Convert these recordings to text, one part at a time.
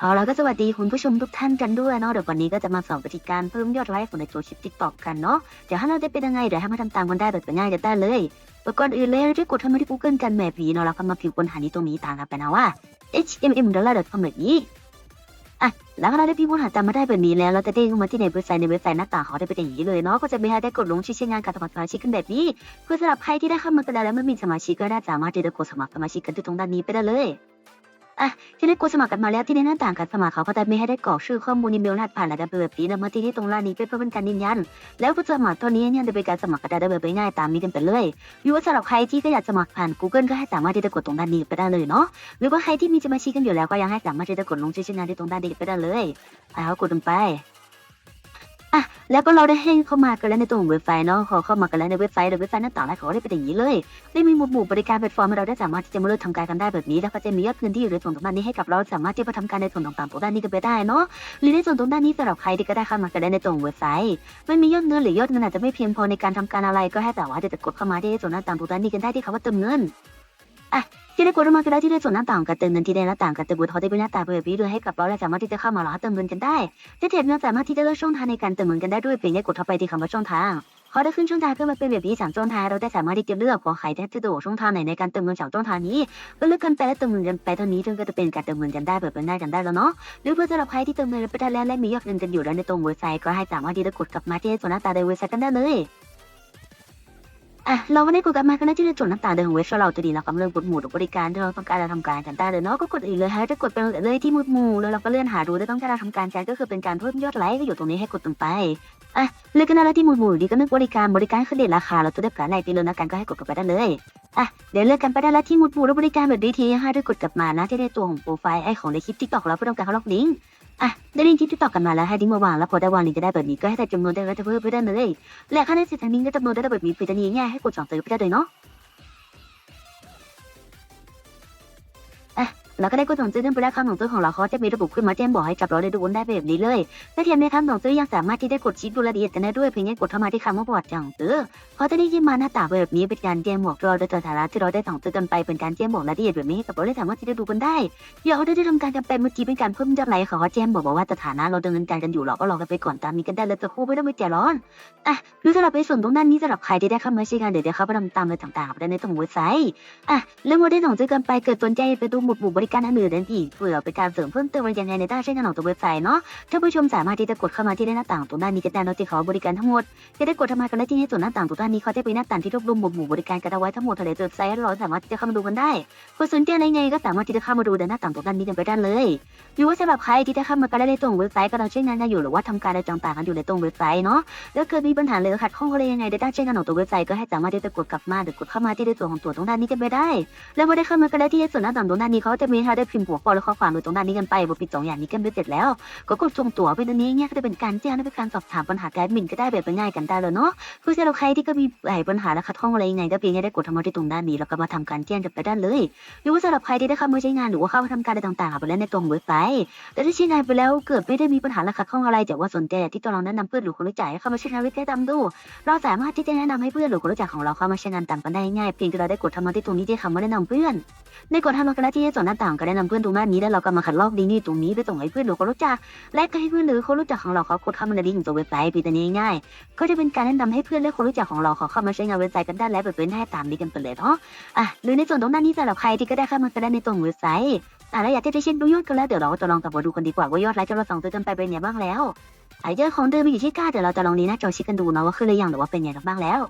เอาแล้วก็สวัสดีคุณผู้ชมทุกท่านกันด้วยเนาะเดี๋ยววันนี้ก็จะมาสอนวิธีการเพิ่มยอดไลค์ของในตัวคลิปติ๊กต็อกกันเนาะเดี๋ยวถ้าเราได้เป็นยังไงเดี๋ยวให้มาทำตามกันได้แบบง่ายกันได้เลยแต่ก่อนอื่นเลยราจะกดเข้ามาที่ Google กันแมพีเนาะแล้วก็มาพิมพ์ค้นหาที่ตรงนี้ตามกันไปนะว่า HTML ดอลลาร์ .com แบบนี้อะแล้วก็เราได้พิมพ์ค้นหาตามมาได้แบบนี้แล้วเราจะเด้งมาที่ในเว็บไซต์ในเว็บไซต์หน้าต่างเขาได้เป็นอย่างนี้เลยเนาะก็จะมีให้ได้กดลงชื่อใช้งานการสมัครสมาชิกกันแบบนี้เพื่อสำหรับใครที่ได้เข้ามากันแล้วไม่มีสมาชิกก็ได้สามารถที่จะกดสมัครสมาชิกกันที่ตรงด้านนี้ไปได้เลย ที่นี้กูสมัครกันมาแล้วที่ในหน้าต่างการสมัครเขาก็จะมีให้ได้กรอกชื่อข้อมูลอีเมลรหัสผ่านระดับเบอร์ปีละมาที่ที่ตรงล่างนี้เพื่อเป็นการยืนยัน แล้วผู้สมัครตัวนี้เนี่ยจะเป็นการสมัครกันได้แบบง่ายตามนี้กันไปเลยยูว่าสำหรับใครที่ก็อยากสมัครผ่าน Google ก็ให้สามารถที่จะกดตรงด้านนี้ไปได้เลยเนาะหรือว่าใครที่มีสมาชิกกันอยู่แล้วก็ยังให้สามารถที่จะกดลงชื่อชื่องานที่ตรงด้านนี้ไปได้เลยเอากดลงไป อะแล้วก็เราได้ให้เข้ามากันแล้วในตรงเว็บไซต์เนาะพอเข้ามากันแล้วในเว็บไซต์เดี๋ยเว็บไซต์หน้าต่างแรกเขาได้เป็นอย่างนี้เลยได้มีหมวดหมู่บริการแพลตฟอร์มให้เราได้สามารถที่จะมาเลือกทำการกันได้แบบนี้ แล้วก็จะมียอดเงินที่อยู่ในส่วนตรงด้านนี้ให้กับเราสามารถที่จะทำการในส่วนต่างๆตรงด้านนี้กันไปได้เนาะหรือในส่วนตรงด้านนี้สำหรับใครที่ก็ได้เข้ามากันได้ในตรงเว็บไซต์ไม่มียอดเงินหรือยอดเงินอาจจะไม่เพียงพอในการทำการอะไรก็ให้แต่ว่าจะกดเข้ามาที่ส่วนหน้าต่างตรงด้านนี้กันได้ที่คำว่าเติมเงิน อะที่ได้กดเข้ามาก็ได้ที่ได้ส่วนหน้าต่างการเติมเงินที่ได้หน้าต่างการเติมบุตรเขาได้เป็นหน้าต่างแบบนี้ด้วยให้กับเราและสามารถที่จะเข้ามาแล้วเติมเงินกันได้ที่เทปเราสามารถที่จะเลือกช่องทางในการเติมเงินกันได้ด้วยเพียงกดเข้าไปที่คำว่าช่องทางเขาได้ขึ้นช่องทางขึ้นมาเป็นแบบนี้สามช่องทางเราได้สามารถที่จะเลือกขอใครได้สะดวช่องทางไหนในการเติมเงินสามช่องทางนี้ก็เลือกกันไปแล้วเติมเงินกันไปเท่านี้จนก็จะเป็นการเติมเงินกันได้แบบง่ายกันได้แล้วเนาะหรือเพื่อสำหรับใครที่เติมเงินไปได้แล้วและมียอดเงินกันอยู่แล้วในตรงเว็บไซต์ก็ให้สามารถที่จะกดกลับมาที่ส่วนหน้าตาในเว็บไซต์กันได้เลย อะเราไม่ได้กดกลับมากันนะที่ในส่วนหน้าตาเดิมของเว็บเราจะดีเรากำลังกดหมู่หรือบริการที่เราต้องการจะทำการกันได้เลยเนาะก็กดอีกเลยฮะจะกดไปเลยที่หมุดหมู่แล้วเราก็เลื่อนหาดูได้ต้องการจะทำการใช้ก็คือเป็นการเพิ่มยอดไลค์ก็อยู่ตรงนี้ให้กดตรงไปอะเลือกกันอะไรที่หมวดหมู่ดีก็เลือกบริการบริการคือเด็ดราคาเราจะได้ปลาไหนไปเลยนะกันก็ให้กดกลับไปได้เลยอะเดี๋ยวเลือกกันไปได้แล้วที่หมวดหมู่และบริการแบบดีทีให้ได้กดกลับมานะที่ได้ตัวของโปรไฟล์ไอของในคลิปทิกตอกเราเพื่อต้องการเขาล็อกลิงก์ อะได้ลิงก์ที่ติดต่อกันมาแล้วให้ดิ้งมาวางแล้วพอได้วางลิงก์จะได้แบบนี้ก็ให้ใส่จำนวนได้แล้วจะเพิ่มไปได้เลยและค่าได้สิทธิ์ทางนี้ก็จำนวนได้แบบนี้เพื่อจะนี้ง่ายให้กดสองเติมไปได้เลยเนาะ แล้วก็ได้กดส่งซื้อเรื่องไปแล้วคำส่งซื้อของเราเขาจะมีระบบขึ้นมาแจ้งบอกให้กับเราได้ดูได้แบบนี้เลยและแถมในคำส่งซื้อยังสามารถที่ได้กดชี้ดูรายละเอียดกันได้ด้วยเพียงแค่กดเข้ามาที่คำว่าบอร์ดสั่งซื้อเขาจะได้ยินมาหน้าตาแบบนี้เป็นการแจ้งบอกเราโดยสถานะที่เราได้สั่งซื้อกันไปเป็นการแจ้งบอกรายละเอียดแบบนี้ให้กับเราได้สามารถที่จะดูกันได้เดี๋ยวเราได้ทำการกันไปเมื่อกี้เป็นการเพิ่มยอดไลค์เขาแจ้งบอกว่าสถานะเราดำเนินการกันอยู่เราก็รอกันไปก่อนตามนี้กันได้เลยจะคู่ไม่ต้องไปใจร้อนอะหรือสำหรับในส่วนตรงด้านนี้สำหรับใครที่ได้เข้ามาใช้งานเดี๋ยวเดี๋ยวเขาไปทำตามเลยต่างๆได้ในตรงเว็บไซต์อะเรื่องว่าได้สั่งซื้อกันไปเกิดสนใจไปดูหมุดหมู่บริริการอื่นๆอีกเผื่อเป็นการเสริมเพิ่มเติมอะไรยังไงในด้านใช้งานของตัวเว็บไซต์เนาะท่านผู้ชมสามารถที่จะกดเข้ามาที่หน้าต่างตรงด้านนี้ก็ได้เนาะที่เขาบริการทั้งหมดจะได้กดเข้ามกันได้ที่ในส่วนหน้าต่างตรงด้านนี้เขาจะเป็นหน้าต่างที่รวบรวมหมวดหมู่บริการกันเอาไว้ทั้งหมดทะเลเว็บไซต์เราสามารถที่จะเข้ามาดูกันได้คนสนใจอะไรไงก็สามารถที่จะเข้ามาดูในหน้าต่างตรงด้านนี้กันไปได้เลยหรือว่าสำหรับใครที่จะเข้ามากันได้ในตรงเว็บไซต์ก็เราใช้งานกันอยู่หรือว่าทำการอะไรต่างๆกันอยู่ในตรงเว็บไซต์เนาะแล้วเคยมีปัญหาเลยขัดข้องอะไรยังไงในด้านใช้งานของตัวเว็บไซต์ก็ให้สามารถที่จะกดกลับมาหรือกดเข้ามาที่ในส่วนของตัวตรงด้านนี้กันไปได้ แล้วพอได้เข้ามากันได้ที่ส่วนหน้าต่างตรงด้านนี้เขาจะมีให้ได้พิมพ์หัวข้อและข้อความโดยตรงด้านนี้กันไปบทปิดสองอย่างนี้กันไปเสร็จแล้ว ก็กดส่งตั๋วไปตรงนี้เนี่ยก็จะเป็นการแจ้งและเป็นการสอบถามปัญหาการบินก็ได้แบบง่ายกันได้เลยเนาะคือสำหรับใครที่ก็มีปัญหาและขัดข้องอะไรยังไงก็เพียงแค่ได้กดทำมาที่ตรงด้านนี้แล้วก็มาทำการแจ้งกันไปด้เลยหรือว่าสำหรับใครที่ได้เข้ามาใช้งานหรือว่าเข้ามาทำการอะไรต่างๆไปแล้วในตรงเว็บไซต์แต่ถ้าใช้งานไปแล้วเกิดไม่ได้มีปัญหาและขัดข้องอะไรแต่ว่าสนใจที่ตัวเราแนะนำเพื่อนหรือคนรู้จักให้เข้ามาใช้งานวิธีตามดู เราสามารถที่จะแนะนำให้เพื่อนหรือคนรู้จักของเราเข้ามาใช้งานตามกันได้ง่ายเพียงแต่เราได้กดทำมาที่ตรงนี้ที่คำว่าแนะนำเพื่อน ในกดทำมากันแล้วที่ส่วนหน้าตางก็แนะนำเพื่อนตรงด้านนี้แล้วเราก็มาขัดลอกลิงก์นี่ตรงนี้ไปส่งให้เพื่อนหรือคนรู้จัก และก็ให้เพื่อนหรือคนรู้จักของเราเขากดเข้ามาในลิงก์ของตัวเว็บไซต์ปีตัวนี้ง่ายก็จะเป็นการแนะนำให้เพื่อนและคนรู้จักของเราเขาเข้ามาใช้งานเว็บไซต์กันได้แล้วแบบเป็นให้ตามนี้กันไปเลยเนาะอะหรือในส่วนตรงด้านนี้สำหรับใครที่ก็ได้เข้ามากันได้ในตรงเว็บไซต์อะแล้วอยากจะได้เช็คดูยอดกันแล้วเดี๋ยวเราก็จะลองกับมาดูกันดีกว่าว่ายอดไลค์ที่เราส่งซื้อกันไปเป็นยังไงบ้างแล้วไอ้ยอดของเดิมมีอยู่ที่เก้าเดี๋ยวเราจะลองนี้หน้าจอช็คกันดูนะว่าขึ้นหรือยังหรือว่าเป็นยังไงบ้างแล้ว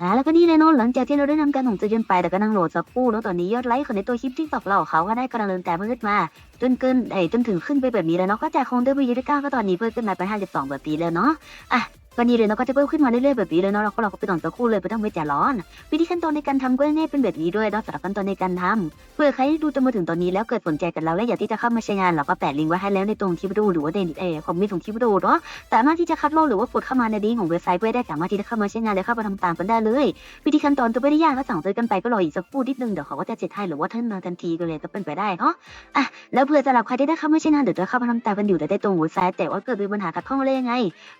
อ่าแล้วก็นี่เลยเนาะหลังจากที่เราได้นำการของซื้อกันไปแต่ก็นั่งโหลดสักคู่แล้วตอนนี้ยอดไลค์ของในตัวคลิปที่ตอกเราเขาก็ได้กำลังเรินแต่เพิ่มมา จนเกินไอ้จนถึงขึ้นไปแบบนี้แล้วเนาะก็จากคงเดิมไปอยู่ที่เก้าก็ตอนนี้เพิ่มขึ้นมาเป็นห้าสิบสองแบบนี้แล้วเนาะอะ ก็นี่เลยเนาะก็จะเพิ่มขึ้นมาเรื่อยๆแบบนี้เลยเนาะเราก็เราก็ไปต่อสักคู่เลยไม่ต้องไปใจร้อนวิธีขั้นตอนในการทำก็ง่ายเป็นแบบนี้ด้วยเนาะสำหรับขั้นตอนในการทำเพื่อใครที่ดูจนมาถึงตอนนี้แล้วเกิดสนใจกับเราและอยากที่จะเข้ามาใช้งานเราก็แปะลิงก์ไว้ให้แล้วในตรงคลิปวิดีโอหรือว่าในเอคอมเมนต์ของคลิปวิดีโอเนาะสามารถที่จะคัดลอกหรือว่ากดเข้ามาในลิงก์ของเว็บไซต์เพื่อได้สามารถที่จะเข้ามาใช้งานและเข้ามาทำตามกันได้เลย วิธีขั้นตอนจะไม่ได้ยากถ้าสั่งซื้อกันไปก็รออีกสักครู่นิดนึงเดี๋ยวเขาก็จะเสร็จให้หรือว่าท่านมาทันทีก็เลยก็เป็นไปได้เนาะอะแล้วเพื่อสำหรับใครที่ได้เข้ามาใช้งานเดี๋ยวจะเข้ามาทำตามกันอยู่แต่ได้ตรงเว็บไซต์แต่ว่าเกิดมีปัญหาขัดข้องอะไรยังไง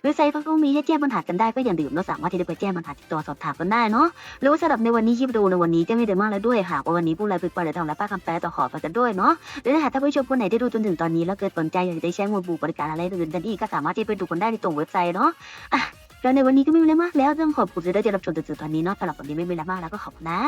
เว็บไซต์ก็ต้องมีใแจ้งปัญหากันได้ก็อย่าลืมเราสามารถที่จะไปแจ้งปัญหาที่ตัวสอบถามกันได้เนาะหรือว่าสำหรับในวันนี้คลิปดีโอในวันนี้จะไม่ได้มากแล้วด้วยหากว่าวันนี้ผู้ไรผิดไปหรือทำและป้าคำแปลต่อขอไปกันด้วยเนาะหรือถ้าหากท่านผู้ชมคนไหนได้ดูจนถึงตอนนี้แล้วเกิดสนใจอยากจะได้ใช้งวดบูบริการอะไรอื่นกันอีกก็สามารถที่ไปดูกันได้ในตัวเว็บไซต์เนาะอะแล้วในวันนี้ก็ไม่มีอะไรมากแล้วต้องขอบคุณที่ได้รับชมจนถึงตอนนี้เนาะสำหรับวันนี้ไม่มีอะไรมากแล้วก็ขอบคุณนะ